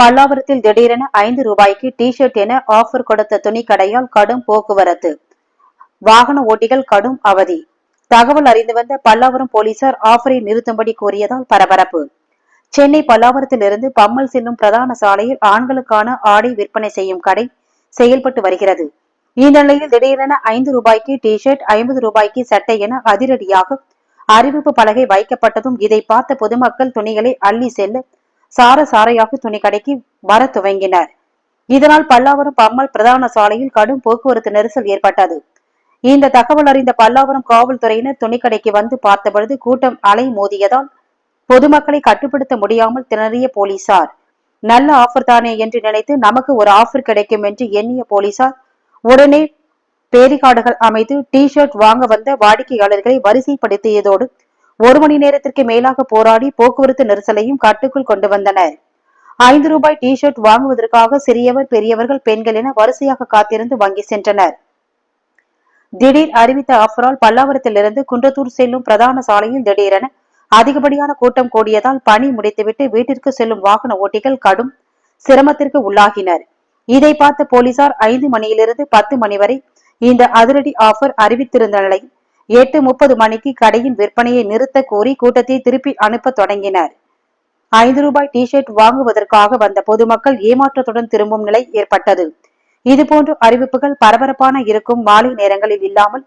பல்லாவரத்தில் திடீரென ஐந்து ரூபாய்க்கு டி ஷர்ட் என ஆஃபர் கொடுத்த துணி கடையால் கடும் போக்குவரத்து. வாகன ஓட்டிகள் கடும் அவதி. தகவல் அறிந்து வந்த பல்லாவரம் போலீசார் ஆஃபரை நிறுத்தும்படி கூறியதால் பரபரப்பு. சென்னை பல்லாவரத்திலிருந்து பம்மல் செல்லும் பிரதான சாலையில் ஆண்களுக்கான ஆடை விற்பனை செய்யும் கடை செயல்பட்டு வருகிறது. இந்நிலையில் திடீரென ஐந்து ரூபாய்க்கு டி ஷர்ட் ஐம்பது ரூபாய்க்கு சட்டை என அதிரடியாக அறிவிப்பு பலகை வைக்கப்பட்டதும் இதை பார்த்த பொதுமக்கள் துணிகளை அள்ளி செல்ல சார சாரையாக துணி கடைக்கு வர துவங்கினர். இதனால் பல்லாவரம் பம்மல் பிரதான சாலையில் கடும் போக்குவரத்து நெரிசல் ஏற்பட்டது. இந்த தகவல் அறிந்த பல்லாவரம் காவல்துறையினர் துணிக்கடைக்கு வந்து பார்த்தபொழுது கூட்டம் அலை மோதியதால் பொதுமக்களை கட்டுப்படுத்த முடியாமல் திணறிய போலீசார். நல்ல ஆஃபர் தானே என்று நினைத்து நமக்கு ஒரு ஆஃபர் கிடைக்கும் என்று எண்ணிய போலீசார் உடனே பேரிகார்டுகள் அமைத்து டி ஷர்ட் வாங்க வந்த வாடிக்கையாளர்களை வரிசைப்படுத்தியதோடு ஒரு மணி நேரத்திற்கு மேலாக போராடி போக்குவரத்து நெரிசலையும் கட்டுக்குள் கொண்டு வந்தனர். ஐந்து ரூபாய் டி ஷர்ட் வாங்குவதற்காக சிறியவர் பெரியவர்கள் பெண்கள் என வரிசையாக காத்திருந்து வாங்கி சென்றனர். திடீர் அறிவித்த ஆஃபரால் பல்லாவரத்திலிருந்து குன்றத்தூர் செல்லும் பிரதான சாலையில் திடீரென அதிகப்படியான கூட்டம் கூடியதால் பணி முடித்துவிட்டு வீட்டிற்கு செல்லும் வாகன ஓட்டிகள் கடும் சிரமத்திற்கு உள்ளாகினர். இதை பார்த்த போலீசார் ஐந்து மணியிலிருந்து பத்து மணி வரை இந்த அதிரடி ஆஃபர் அறிவித்திருந்த நிலையில் எட்டு முப்பது மணிக்கு கடையின் விற்பனையை நிறுத்த கோரி கூட்டத்தை திருப்பி அனுப்ப தொடங்கினர். ஐந்து ரூபாய் டி ஷர்ட் வாங்குவதற்காக வந்த பொதுமக்கள் ஏமாற்றத்துடன் திரும்பும் நிலை ஏற்பட்டது. இதுபோன்ற அறிவிப்புகள் பரபரப்பான இருக்கும் மாலை நேரங்களில் இல்லாமல்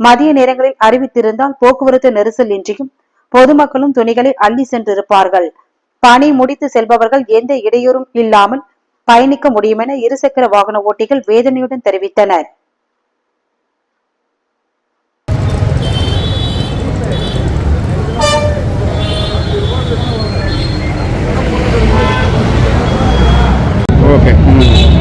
மதிய நேரங்களில் அறிவித்திருந்தால் போக்குவரத்து நெரிசல் இன்றியும் பொதுமக்களும் துணிகளை அள்ளி சென்றிருப்பார்கள். பணி முடித்து செல்பவர்கள் எந்த இடையூறும் இல்லாமல் பயணிக்க முடியும் என இருசக்கர வாகன ஓட்டிகள் வேதனையுடன் தெரிவித்தனர். qualquer.